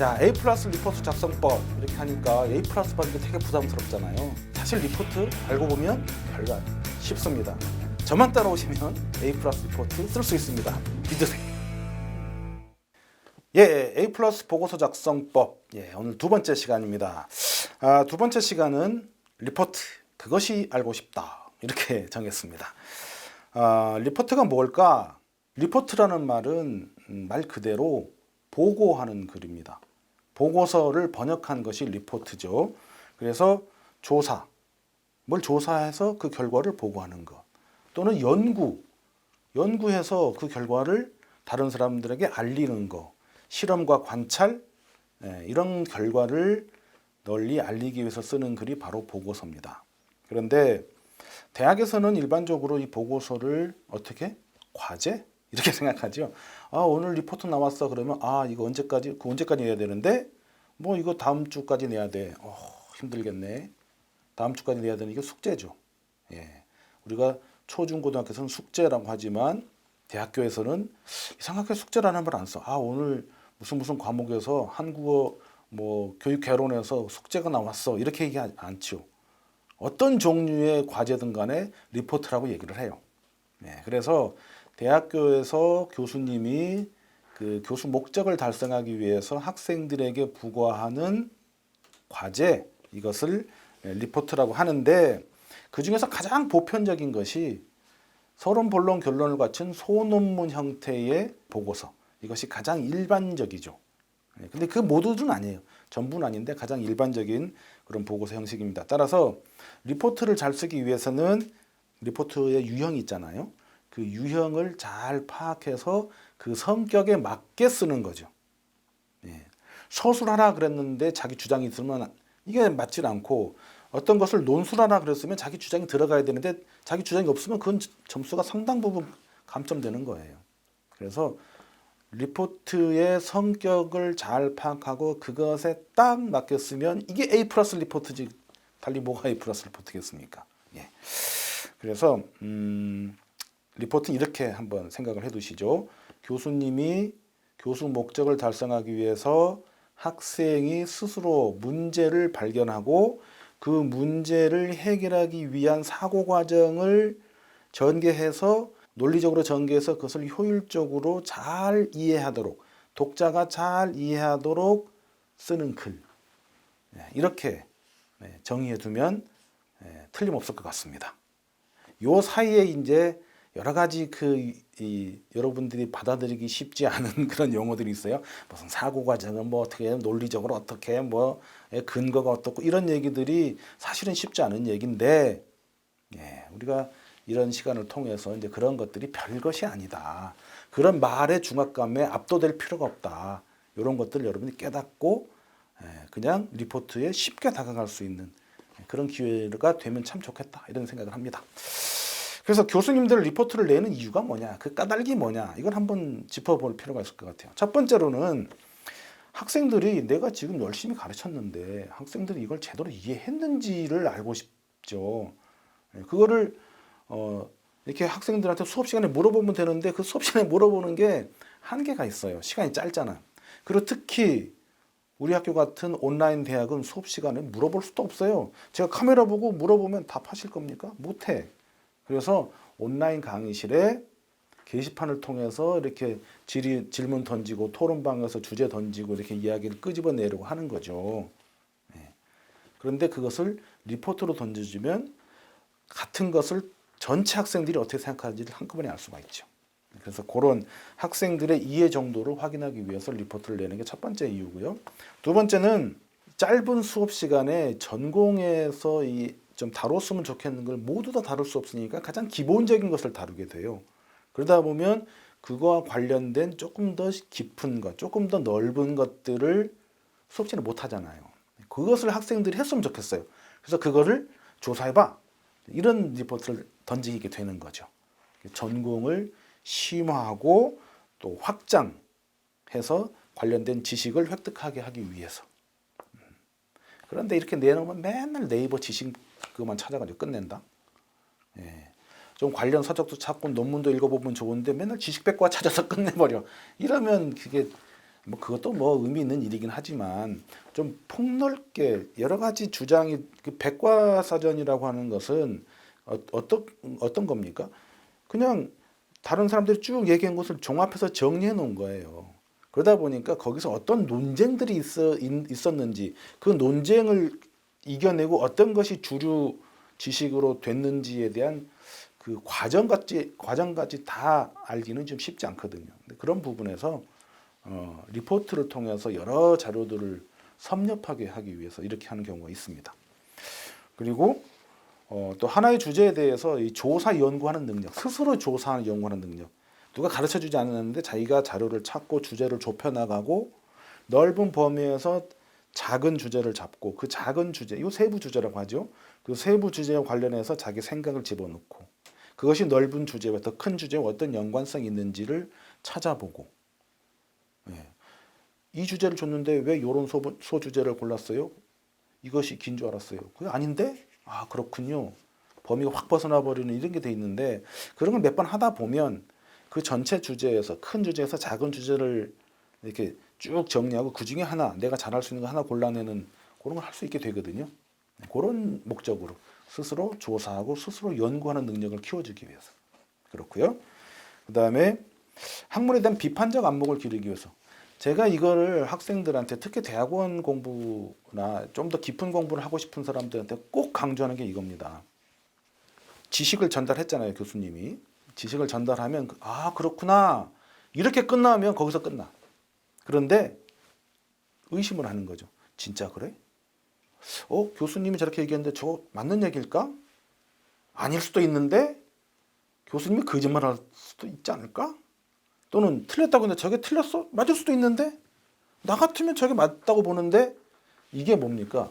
자, A 플러스 리포트 작성법 이렇게 하니까 A 플러스 게 되게 부담스럽잖아요. 사실 리포트 알고 보면 별거. 쉽습니다. 저만 따라오시면 A 플러스 리포트 쓸 수 있습니다. 믿으세요. 예, A 플러스 보고서 작성법. 예, 오늘 두 번째 시간입니다. 아, 두 번째 시간은 리포트. 그것이 알고 싶다. 이렇게 정했습니다. 아, 리포트가 뭘까? 리포트라는 말은 음, 말 그대로 보고하는 글입니다. 보고서를 번역한 것이 리포트죠. 그래서 조사, 뭘 조사해서 그 결과를 보고하는 것. 또는 연구, 연구해서 그 결과를 다른 사람들에게 알리는 것. 실험과 관찰, 예, 이런 결과를 널리 알리기 위해서 쓰는 글이 바로 보고서입니다. 그런데 대학에서는 일반적으로 이 보고서를 어떻게 과제 이렇게 생각하죠. 아 오늘 리포트 나왔어 그러면 아 이거 언제까지 그 언제까지 내야 되는데 뭐 이거 다음 주까지 내야 돼. 어, 힘들겠네. 다음 주까지 내야 되는 이게 숙제죠. 예, 우리가 초중고등학교에서는 숙제라고 하지만 대학교에서는 이상하게 숙제라는 말 안 써. 아 오늘 무슨 무슨 과목에서 한국어 뭐 교육 개론에서 숙제가 나왔어 이렇게 얘기 않죠. 어떤 종류의 과제든 간에 리포트라고 얘기를 해요. 네, 그래서 대학교에서 교수님이 그 교수 목적을 달성하기 위해서 학생들에게 부과하는 과제 이것을 리포트라고 하는데 그 중에서 가장 보편적인 것이 서론, 본론, 결론을 갖춘 소논문 형태의 보고서 이것이 가장 일반적이죠. 네, 근데 그 모두는 아니에요. 전부는 아닌데 가장 일반적인 그런 보고서 형식입니다. 따라서 리포트를 잘 쓰기 위해서는 리포트의 유형이 있잖아요. 그 유형을 잘 파악해서 그 성격에 맞게 쓰는 거죠. 예. 서술하라 그랬는데 자기 주장이 있으면 이게 맞질 않고 어떤 것을 논술하라 그랬으면 자기 주장이 들어가야 되는데 자기 주장이 없으면 그건 점수가 상당 부분 감점되는 거예요. 그래서 리포트의 성격을 잘 파악하고 그것에 딱 맞게 쓰면 이게 A 플러스 리포트지 달리 뭐가 A 플러스 리포트겠습니까? 예. 그래서 음, 리포트는 이렇게 한번 생각을 해두시죠. 교수님이 교수 목적을 달성하기 위해서 학생이 스스로 문제를 발견하고 그 문제를 해결하기 위한 사고 과정을 전개해서 논리적으로 전개해서 그것을 효율적으로 잘 이해하도록 독자가 잘 이해하도록 쓰는 글 네, 이렇게 네, 정의해 두면 네, 틀림없을 것 같습니다. 요 사이에 이제 여러 가지 그 이, 여러분들이 받아들이기 쉽지 않은 그런 용어들이 있어요. 무슨 사고 과정은 뭐 어떻게 논리적으로 어떻게 뭐 예, 근거가 어떻고 이런 얘기들이 사실은 쉽지 않은 얘기인데 예, 우리가 이런 시간을 통해서 이제 그런 것들이 별것이 아니다. 그런 말의 중압감에 압도될 필요가 없다. 이런 것들 여러분이 깨닫고 예, 그냥 리포트에 쉽게 다가갈 수 있는 그런 기회가 되면 참 좋겠다 이런 생각을 합니다. 그래서 교수님들 리포트를 내는 이유가 뭐냐, 그 까닭이 뭐냐, 이걸 한번 짚어볼 필요가 있을 것 같아요. 첫 번째로는 학생들이 내가 지금 열심히 가르쳤는데 학생들이 이걸 제대로 이해했는지를 알고 싶죠. 예, 그거를 어, 이렇게 학생들한테 수업 시간에 물어보면 되는데 그 수업 시간에 물어보는 게 한계가 있어요. 시간이 짧잖아. 그리고 특히 우리 학교 같은 온라인 대학은 수업 시간에 물어볼 수도 없어요. 제가 카메라 보고 물어보면 답하실 겁니까? 못해. 그래서 온라인 강의실에 게시판을 통해서 이렇게 질의, 질문 던지고 토론방에서 주제 던지고 이렇게 이야기를 끄집어내려고 하는 거죠. 네. 그런데 그것을 리포트로 던져주면 같은 것을 전체 학생들이 어떻게 생각하는지를 한꺼번에 알 수가 있죠. 그래서 그런 학생들의 이해 정도를 확인하기 위해서 리포트를 내는 게 첫 번째 이유고요. 두 번째는 짧은 수업 시간에 전공에서 이 좀 다뤘으면 좋겠는 걸 모두 다 다룰 수 없으니까 가장 기본적인 것을 다루게 돼요. 그러다 보면 그거와 관련된 조금 더 깊은 것, 조금 더 넓은 것들을 수업 시간에 못 하잖아요. 그것을 학생들이 했으면 좋겠어요. 그래서 그거를 조사해봐. 이런 리포트를 던지게 되는 거죠. 전공을 심화하고 또 확장해서 관련된 지식을 획득하게 하기 위해서. 음. 그런데 이렇게 내놓으면 맨날 네이버 지식 그것만 찾아가지고 끝낸다. 예. 좀 관련 서적도 찾고 논문도 읽어보면 좋은데 맨날 지식백과 찾아서 끝내버려. 이러면 그게 뭐 그것도 뭐 의미 있는 일이긴 하지만 좀 폭넓게 여러 가지 주장이 그 백과사전이라고 하는 것은 어, 어떤 어떤 겁니까? 그냥 다른 사람들이 쭉 얘기한 것을 종합해서 정리해 놓은 거예요. 그러다 보니까 거기서 어떤 논쟁들이 있어 있- 있었는지 그 논쟁을 이겨내고 어떤 것이 주류 지식으로 됐는지에 대한 그 과정까지 과정까지 다 알기는 좀 쉽지 않거든요. 그런 부분에서 어, 리포트를 통해서 여러 자료들을 섭렵하게 하기 위해서 이렇게 하는 경우가 있습니다. 그리고 어, 또 하나의 주제에 대해서 이 조사 연구하는 능력, 스스로 조사하는 연구하는 능력. 누가 가르쳐 주지 않았는데 자기가 자료를 찾고 주제를 좁혀 나가고 넓은 범위에서 작은 주제를 잡고 그 작은 주제, 이 세부 주제라고 하죠. 그 세부 주제와 관련해서 자기 생각을 집어넣고 그것이 넓은 주제와 더 큰 주제와 어떤 연관성이 있는지를 찾아보고 예. 이 주제를 줬는데 왜 이런 소, 소주제를 골랐어요? 이것이 긴 줄 알았어요. 그게 아닌데? 아 그렇군요. 범위가 확 벗어나 버리는 이런 게 돼 있는데 그런 걸 몇 번 하다 보면 그 전체 주제에서 큰 주제에서 작은 주제를 이렇게 쭉 정리하고 그 중에 하나 내가 잘할 수 있는 거 하나 골라내는 그런 걸 할 수 있게 되거든요. 그런 목적으로 스스로 조사하고 스스로 연구하는 능력을 키워주기 위해서 그렇고요. 그 다음에 학문에 대한 비판적 안목을 기르기 위해서 제가 이거를 학생들한테 특히 대학원 공부나 좀 더 깊은 공부를 하고 싶은 사람들한테 꼭 강조하는 게 이겁니다. 지식을 전달했잖아요, 교수님이. 지식을 전달하면 그- 아 그렇구나 이렇게 끝나면 거기서 끝나. 그런데 의심을 하는 거죠. 진짜 그래? 어 교수님이 저렇게 얘기했는데 저거 맞는 얘기일까? 아닐 수도 있는데 교수님이 거짓말 할 수도 있지 않을까? 또는 틀렸다고 했는데 저게 틀렸어? 맞을 수도 있는데 나 같으면 저게 맞다고 보는데 이게 뭡니까?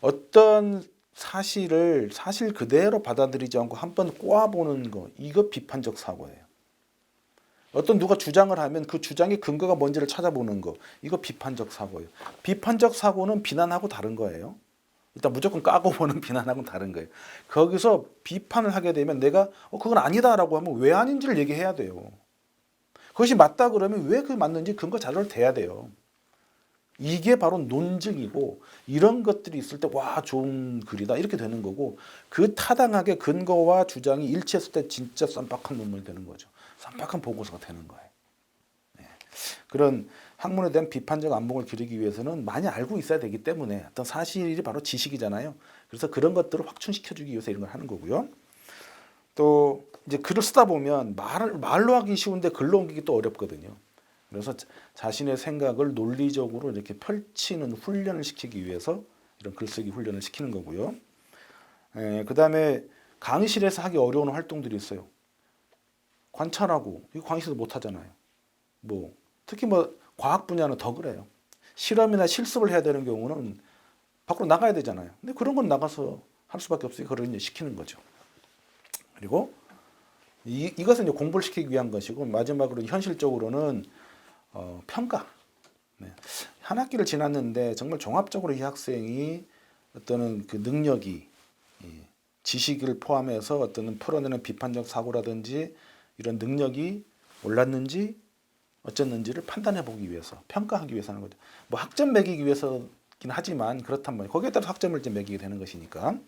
어떤 사실을 사실 그대로 받아들이지 않고 한 번 꼬아보는 거 이거 비판적 사고예요. 어떤 누가 주장을 하면 그 주장의 근거가 뭔지를 찾아보는 거 이거 비판적 사고예요. 비판적 사고는 비난하고 다른 거예요. 일단 무조건 까고 보는 비난하고는 다른 거예요. 거기서 비판을 하게 되면 내가 어, 그건 아니다라고 하면 왜 아닌지를 얘기해야 돼요. 그것이 맞다 그러면 왜 그게 맞는지 근거 자료를 대야 돼요. 이게 바로 논증이고 이런 것들이 있을 때 와 좋은 글이다 이렇게 되는 거고 그 타당하게 근거와 주장이 일치했을 때 진짜 쌈박한 논문이 되는 거죠. 쌈박한 보고서가 되는 거예요. 네. 그런 학문에 대한 비판적 안목을 기르기 위해서는 많이 알고 있어야 되기 때문에 어떤 사실이 바로 지식이잖아요. 그래서 그런 것들을 확충시켜주기 위해서 이런 걸 하는 거고요. 또 이제 글을 쓰다 보면 말을 말로 하기 쉬운데 글로 옮기기 또 어렵거든요. 그래서 자- 자신의 생각을 논리적으로 이렇게 펼치는 훈련을 시키기 위해서 이런 글쓰기 훈련을 시키는 거고요. 에, 그다음에 강의실에서 하기 어려운 활동들이 있어요. 관찰하고 이거 강의실에서 못 하잖아요. 뭐 특히 뭐 과학 분야는 더 그래요. 실험이나 실습을 해야 되는 경우는 밖으로 나가야 되잖아요. 근데 그런 건 나가서 할 수밖에 없으니까 그런 일 시키는 거죠. 그리고 이, 이것은 이제 공부를 시키기 위한 것이고 마지막으로 현실적으로는 어, 평가. 네. 한 학기를 지났는데 정말 종합적으로 이 학생이 어떤 그 능력이 이 지식을 포함해서 어떤 풀어내는 비판적 사고라든지 이런 능력이 올랐는지 어쨌는지를 판단해 보기 위해서 평가하기 위해서 하는 거죠. 뭐 학점 매기기 위해서긴 하지만 그렇다면 거기에 따라 학점을 이제 매기게 되는 것이니까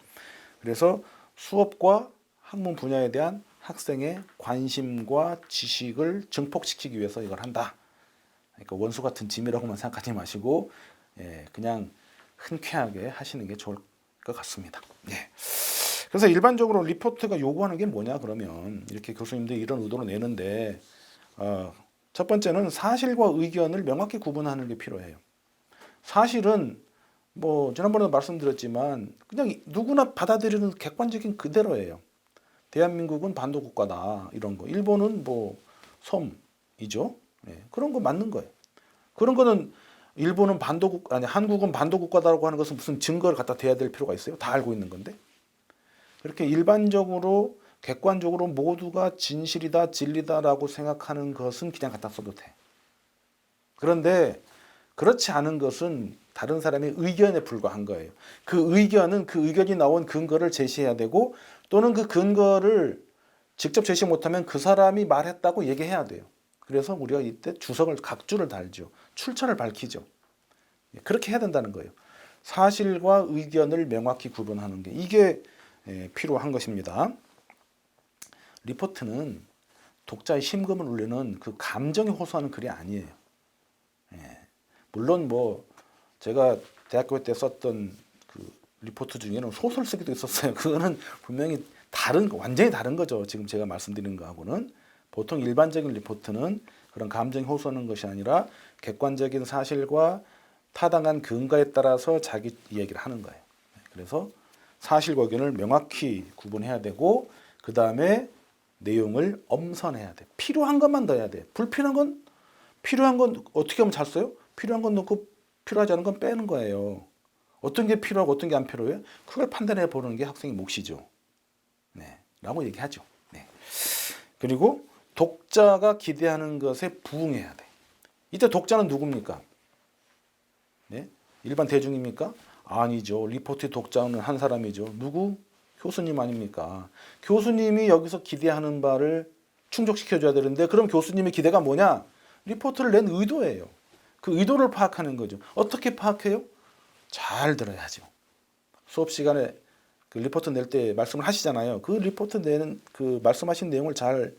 그래서 수업과 학문 분야에 대한 학생의 관심과 지식을 증폭시키기 위해서 이걸 한다. 그러니까 원수 같은 짐이라고만 생각하지 마시고 예, 그냥 흔쾌하게 하시는 게 좋을 것 같습니다. 예. 그래서 일반적으로 리포트가 요구하는 게 뭐냐 그러면 이렇게 교수님들이 이런 의도로 내는데 어, 첫 번째는 사실과 의견을 명확히 구분하는 게 필요해요. 사실은 뭐 지난번에도 말씀드렸지만 그냥 누구나 받아들이는 객관적인 그대로예요. 대한민국은 반도 국가다 이런 거. 일본은 뭐 섬이죠. 예, 그런 거 맞는 거예요. 그런 거는 일본은 반도국 아니 한국은 반도 국가다라고 하는 것은 무슨 증거를 갖다 대야 될 필요가 있어요? 다 알고 있는 건데. 그렇게 일반적으로 객관적으로 모두가 진실이다 진리다라고 생각하는 것은 그냥 갖다 써도 돼. 그런데 그렇지 않은 것은 다른 사람의 의견에 불과한 거예요. 그 의견은 그 의견이 나온 근거를 제시해야 되고 또는 그 근거를 직접 제시 못하면 그 사람이 말했다고 얘기해야 돼요. 그래서 우리가 이때 주석을 각주를 달죠. 출처를 밝히죠. 예, 그렇게 해야 된다는 거예요. 사실과 의견을 명확히 구분하는 게 이게 예, 필요한 것입니다. 리포트는 독자의 심금을 울리는 그 감정이 호소하는 글이 아니에요. 예. 물론 뭐 제가 대학교 때 썼던 그 리포트 중에는 소설 쓰기도 있었어요. 그거는 분명히 다른 거, 완전히 다른 거죠. 지금 제가 말씀드린 거하고는 보통 일반적인 리포트는 그런 감정이 호소하는 것이 아니라 객관적인 사실과 타당한 근거에 따라서 자기 이야기를 하는 거예요. 그래서 사실과 의견을 명확히 구분해야 되고 그 다음에 내용을 엄선해야 돼. 필요한 것만 넣어야 돼. 불필요한 건 필요한 건 어떻게 하면 잘 써요? 필요한 건 넣고 필요하지 않은 건 빼는 거예요. 어떤 게 필요하고 어떤 게 안 필요해요? 그걸 판단해 보는 게 학생의 몫이죠. 네, 라고 얘기하죠. 네. 그리고 독자가 기대하는 것에 부응해야 돼. 이때 독자는 누굽니까? 네? 일반 대중입니까? 아니죠. 리포트 독자는 한 사람이죠. 누구? 교수님 아닙니까? 교수님이 여기서 기대하는 바를 충족시켜줘야 되는데 그럼 교수님의 기대가 뭐냐? 리포트를 낸 의도예요. 그 의도를 파악하는 거죠. 어떻게 파악해요? 잘 들어야죠. 수업 시간에 그 리포트 낼 때 말씀을 하시잖아요. 그 리포트 내는 그 말씀하신 내용을 잘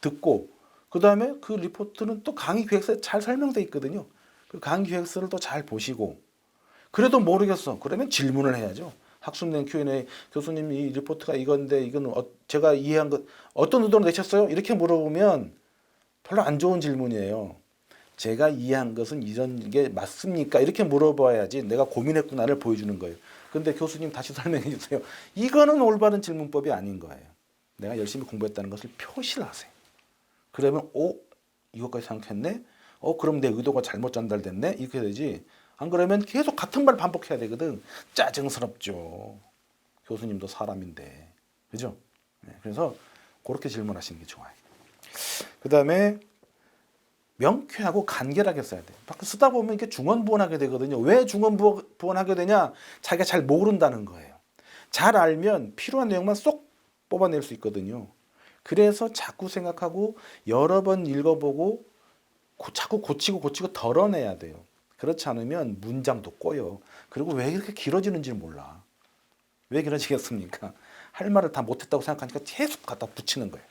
듣고 그 다음에 그 리포트는 또 강의 기획서에 잘 설명돼 있거든요. 그 강의 기획서를 또 잘 보시고 그래도 모르겠어. 그러면 질문을 해야죠. 학습낸 Q&A 교수님 이 리포트가 이건데 이건 어, 제가 이해한 것 어떤 의도로 내셨어요? 이렇게 물어보면 별로 안 좋은 질문이에요. 제가 이해한 것은 이런 게 맞습니까? 이렇게 물어봐야지 내가 고민했구나를 보여주는 거예요. 근데 교수님 다시 설명해 주세요. 이거는 올바른 질문법이 아닌 거예요. 내가 열심히 공부했다는 것을 표시를 하세요. 그러면 오 이것까지 생각했네. 어 그럼 내 의도가 잘못 전달됐네. 이렇게 되지. 안 그러면 계속 같은 말 반복해야 되거든. 짜증스럽죠. 교수님도 사람인데, 그죠? 네, 그래서 그렇게 질문하시는 게 좋아요. 그 다음에 명쾌하고 간결하게 써야 돼. 막 쓰다 보면 이게 중언부언하게 되거든요. 왜 중언부언하게 되냐? 자기가 잘 모른다는 거예요. 잘 알면 필요한 내용만 쏙 뽑아낼 수 있거든요. 그래서 자꾸 생각하고 여러 번 읽어보고 고, 자꾸 고치고 고치고 덜어내야 돼요. 그렇지 않으면 문장도 꼬여. 그리고 왜 이렇게 길어지는지 몰라. 왜 길어지겠습니까? 할 말을 다 못했다고 생각하니까 계속 갖다 붙이는 거예요.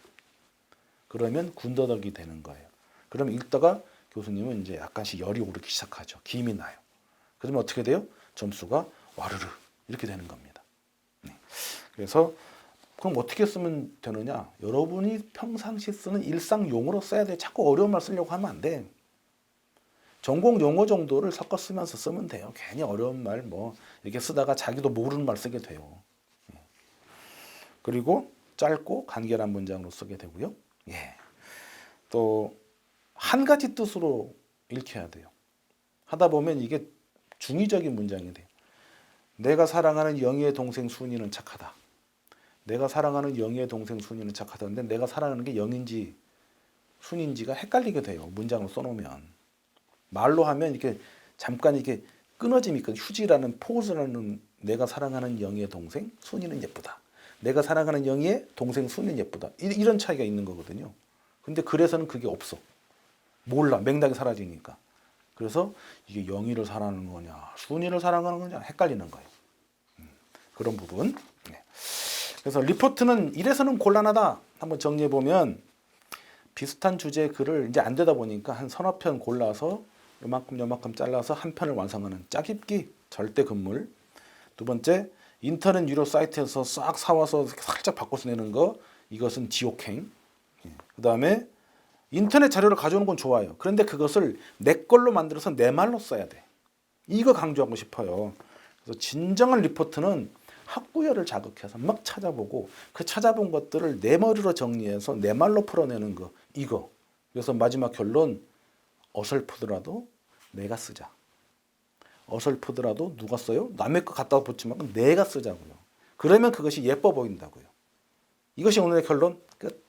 그러면 군더더기 되는 거예요. 그럼 읽다가 교수님은 이제 약간씩 열이 오르기 시작하죠. 김이 나요. 그러면 어떻게 돼요? 점수가 와르르 이렇게 되는 겁니다. 네. 그래서 그럼 어떻게 쓰면 되느냐? 여러분이 평상시 쓰는 일상 용어로 써야 돼. 자꾸 어려운 말 쓰려고 하면 안 돼. 전공 용어 정도를 섞어 쓰면서 쓰면 돼요. 괜히 어려운 말 뭐 이렇게 쓰다가 자기도 모르는 말 쓰게 돼요. 예. 그리고 짧고 간결한 문장으로 쓰게 되고요. 예. 또 한 가지 뜻으로 읽혀야 돼요. 하다 보면 이게 중의적인 문장이 돼요. 내가 사랑하는 영희의 동생 순이는 착하다. 내가 사랑하는 영희의 동생 순이는 착하다는데 내가 사랑하는 게 영인지 순인지가 헷갈리게 돼요. 문장을 써놓으면 말로 하면 이렇게 잠깐 이렇게 끊어짐이 있거든. 휴지라는 포즈라는 내가 사랑하는 영희의 동생 순이는 예쁘다. 내가 사랑하는 영희의 동생 순이는 예쁘다. 이- 이런 차이가 있는 거거든요. 근데 글에서는 그게 없어. 몰라. 맥락이 사라지니까. 그래서 이게 영희를 사랑하는 거냐, 순이를 사랑하는 거냐 헷갈리는 거예요. 음, 그런 부분. 네. 그래서 리포트는 이래서는 곤란하다. 한번 정리해 보면 비슷한 주제의 글을 이제 안 되다 보니까 한 서너 편 골라서 요만큼 요만큼 잘라서 한 편을 완성하는 짜깁기 절대 금물. 두 번째 인터넷 유료 사이트에서 싹 사와서 살짝 바꿔서 내는 거 이것은 지옥행. 그 다음에 인터넷 자료를 가져오는 건 좋아요. 그런데 그것을 내 걸로 만들어서 내 말로 써야 돼. 이거 강조하고 싶어요. 그래서 진정한 리포트는 학구열을 자극해서 막 찾아보고 그 찾아본 것들을 내 머리로 정리해서 내 말로 풀어내는 거 이거. 그래서 마지막 결론 어설프더라도 내가 쓰자. 어설프더라도 누가 써요? 남의 거 갖다 붙이면 내가 쓰자고요. 그러면 그것이 예뻐 보인다고요. 이것이 오늘의 결론 끝.